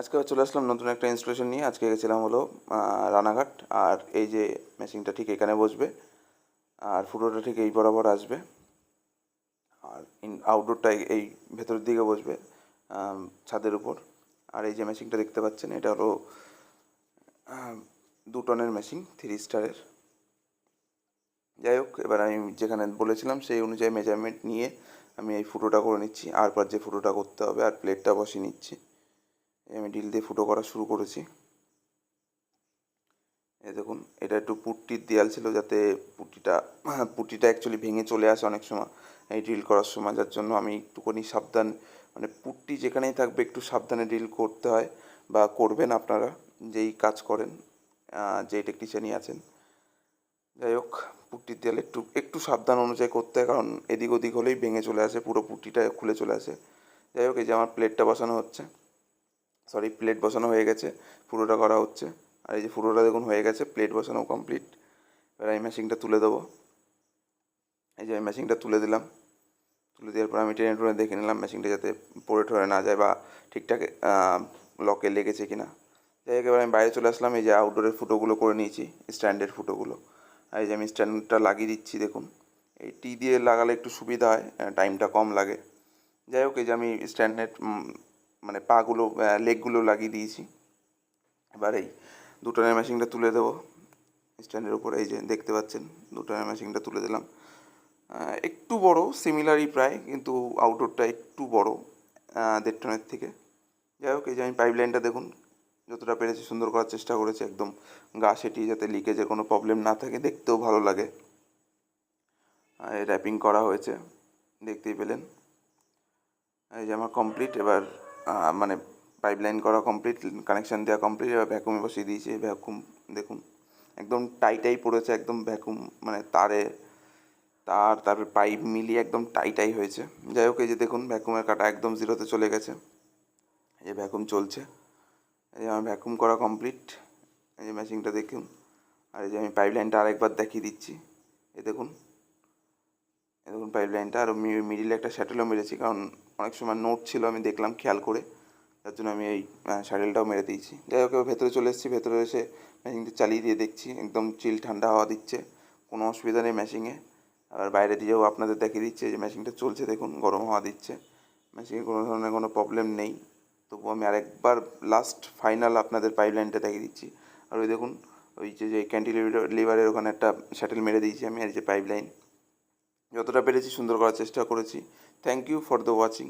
আজকে চলে আসলাম নতুন একটা ইনস্টলেশন নিয়ে। আজকে গেছিলাম হলো রানাঘাট। আর এই যে মেশিনটা ঠিক এখানে বসবে। আর ফুটোটা ঠিক এই বরাবর আসবে। আর ইন আউটডোরটা এই ভেতরের দিকে বসবে ছাদের উপর। আর এই যে মেশিনটা দেখতে পাচ্ছেন, এটা হলো দু টনের মেশিন থ্রি স্টারের যাই হোক, এবার আমি যেখানে বলেছিলাম, সেই অনুযায়ী মেজারমেন্ট নিয়ে আমি এই ফুটোটা করে নিচ্ছি। আর পর যে ফুটোটা করতে হবে, আর প্লেটটা বসিয়ে নিচ্ছি। আমি ডিল দিয়ে ফুটো করা শুরু করেছি। এই দেখুন, এটা একটু পুট্টির দেয়াল ছিল যাতে পুটিটা পুটিটা অ্যাকচুয়ালি ভেঙে চলে আসে অনেক সময় এই ড্রিল করার সময়, যার জন্য আমি একটুখানি সাবধান মানে পুট্টি যেখানেই থাকবে একটু সাবধানে ড্রিল করতে হয় বা করবেন আপনারা যেই কাজ করেন যেই টেকনিশিয়ানই আছেন। যাই হোক, পুট্টির দেয়ালে একটু একটু সাবধান অনুযায়ী করতে হয়, কারণ এদিক ওদিক হলেই ভেঙে চলে আসে, পুরো পুট্টিটা খুলে চলে আসে। যাই হোক, এই যে আমার প্লেটটা বসানো হচ্ছে। সরি প্লেট বসানো হয়ে গেছে, পুরোটা করা হচ্ছে। আর এই যে পুরোটা দেখুন হয়ে গেছে প্লেট বসানো কমপ্লিট এবার আমি মেশিনটা তুলে দেবো। এই যে আমি মেশিনটা তুলে দিলাম। তুলে দেওয়ার পর আমি টেনে টুনে দেখে নিলাম মেশিনটা যাতে পড়ে ঠরে না যায় বা ঠিকঠাক লকে লেগেছে কিনা। যাই হোক, এবার আমি বাইরে চলে আসলাম। এই যে আউটডোরের ফুটোগুলো করে নিয়েছি স্ট্যান্ডের ফুটোগুলো। আর এই যে আমি স্ট্যান্ডটা লাগিয়ে দিচ্ছি, দেখুন। এই টি দিয়ে লাগালে একটু সুবিধা হয় টাইমটা কম লাগে। যাই হোক, এই যে আমি স্ট্যান্ডের মানে পাগুলো লেগগুলো লাগিয়ে দিয়েছি। এবার এই দুটনের মেশিনটা তুলে দেবো। স্ট্যান্ডের উপরে এই যে দেখতে পাচ্ছেন, দুটনের মেশিনটা তুলে দিলাম। একটু বড় সিমিলারই প্রায়, কিন্তু আউটডোরটা একটু বড় দেড় টনের থেকে। যাই হোক, এই যে আমি পাইপ লাইনটা দেখুন, যতটা পেরেছি সুন্দর করার চেষ্টা করেছি, একদম গা সেটিয়ে যাতে লিকেজের কোনো প্রবলেম না থাকে, দেখতেও ভালো লাগে। র্যাপিং করা হয়েছে, দেখতেই পেলেন। এই যে আমার কমপ্লিট এবার মানে পাইপ লাইন করা কমপ্লিট কানেকশান দেওয়া কমপ্লিট এবার ভ্যাকুমে বসিয়ে দিয়েছি ভ্যাকুম দেখুন, একদম টাইটাই পড়েছে, একদম ভ্যাকুম মানে তারে, তার, তারপরে পাইপ মিলিয়ে একদম টাইটাই হয়েছে। যাই হোক, এই যে দেখুন ভ্যাকুমের কাটা একদম জিরোতে চলে গেছে। এই যে ভ্যাকুম চলছে। এই যে আমার ভ্যাকুম করা কমপ্লিট এই যে মেশিনটা দেখুন। আর এই যে আমি পাইপ লাইনটা আরেকবার দেখিয়ে দিচ্ছি। এই দেখুন দেখুন পাইপ লাইনটা আর মিডিলে একটা শ্যাটেলও মেরেছি, কারণ অনেক সময় নোট ছিল, আমি দেখলাম খেয়াল করে। তার জন্য আমি এই শ্যাটেলটাও মেরে দিয়েছি। যাই হোক ভেতরে চলে এসেছি, ভেতরে এসে মেশিনটা চালিয়ে দিয়ে দেখছি, একদম চিল ঠান্ডা হাওয়া দিচ্ছে, কোনো অসুবিধা নেই মেশিনে আর বাইরে দিয়েও আপনাদের দেখিয়ে দিচ্ছে যে মেশিনটা চলছে, দেখুন, গরম হাওয়া দিচ্ছে। মেশিনে কোনো ধরনের কোনো প্রবলেম নেই। তবু আমি আরেকবার লাস্ট ফাইনাল আপনাদের পাইপ লাইনটা দেখিয়ে দিচ্ছি। আর ওই দেখুন, ওই যে যে ক্যান্টিলিভার লিভারের ওখানে একটা শ্যাটেল মেরে দিয়েছি আমি, আর যে পাইপ লাইন যতটা পেরেছি সুন্দর করার চেষ্টা করেছি। Thank you for the watching